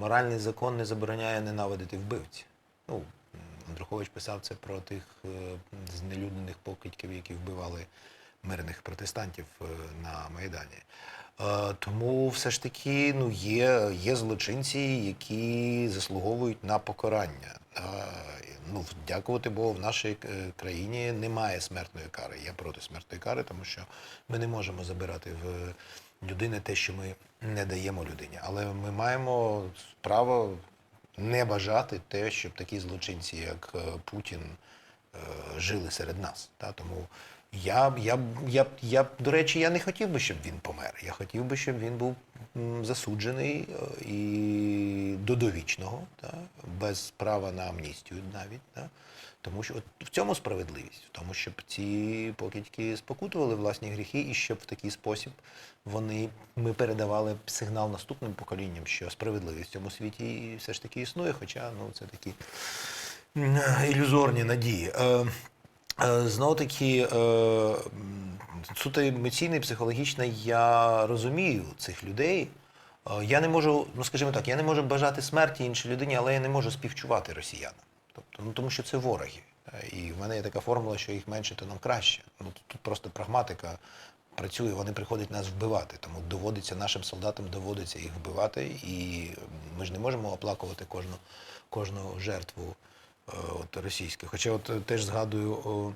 моральний закон не забороняє ненавидити вбивців. Ну, Андрухович писав це про тих е, знелюднених покидьків, які вбивали мирних протестантів е, на Майдані. Е, Тому все ж таки ну, є, є злочинці, які заслуговують на покарання. Е, Ну, дякувати Богу, в нашій е, країні немає смертної кари. Я проти смертної кари, тому що ми не можемо забирати в людини те, що ми не даємо людині. Але ми маємо право не бажати те, щоб такі злочинці, як е, Путін, жили серед нас. Тому я, я, я, я, до речі, я не хотів би, щоб він помер. Я хотів би, щоб він був засуджений е, і до довічного, та? без права на амністію навіть. Та? Тому що от в цьому справедливість, в тому, щоб ці покидьки спокутували власні гріхи, і щоб в такий спосіб вони ми передавали сигнал наступним поколінням, що справедливість в цьому світі все ж таки існує, хоча ну це такі ілюзорні надії. Е, е, Знову таки, суто емоційно і психологічно я розумію цих людей. Е, Я не можу, ну скажімо так, я не можу бажати смерті іншій людині, але я не можу співчувати росіянам. Тобто, ну тому що це вороги. Е, І в мене є така формула, що їх менше, то нам краще. Ну тут просто прагматика працює, вони приходять нас вбивати. Тому доводиться нашим солдатам доводиться їх вбивати, і ми ж не можемо оплакувати кожну, кожну жертву е, от, російську. Хоча от теж згадую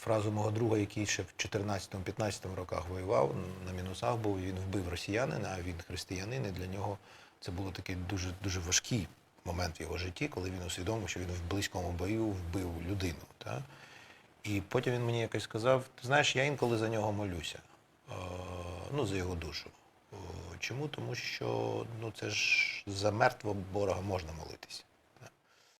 фразу мого друга, який ще в 14-15 роках воював, на мінусах був, він вбив росіянина, а він християнин, і для нього це було такий дуже, дуже важкий момент в його житті, коли він усвідомив, що він в близькому бою вбив людину. Та? І потім він мені якось сказав: ти знаєш, я інколи за нього молюся, е, ну, за його душу. Е, Чому? Тому що ну, це ж за мертвого ворога можна молитися.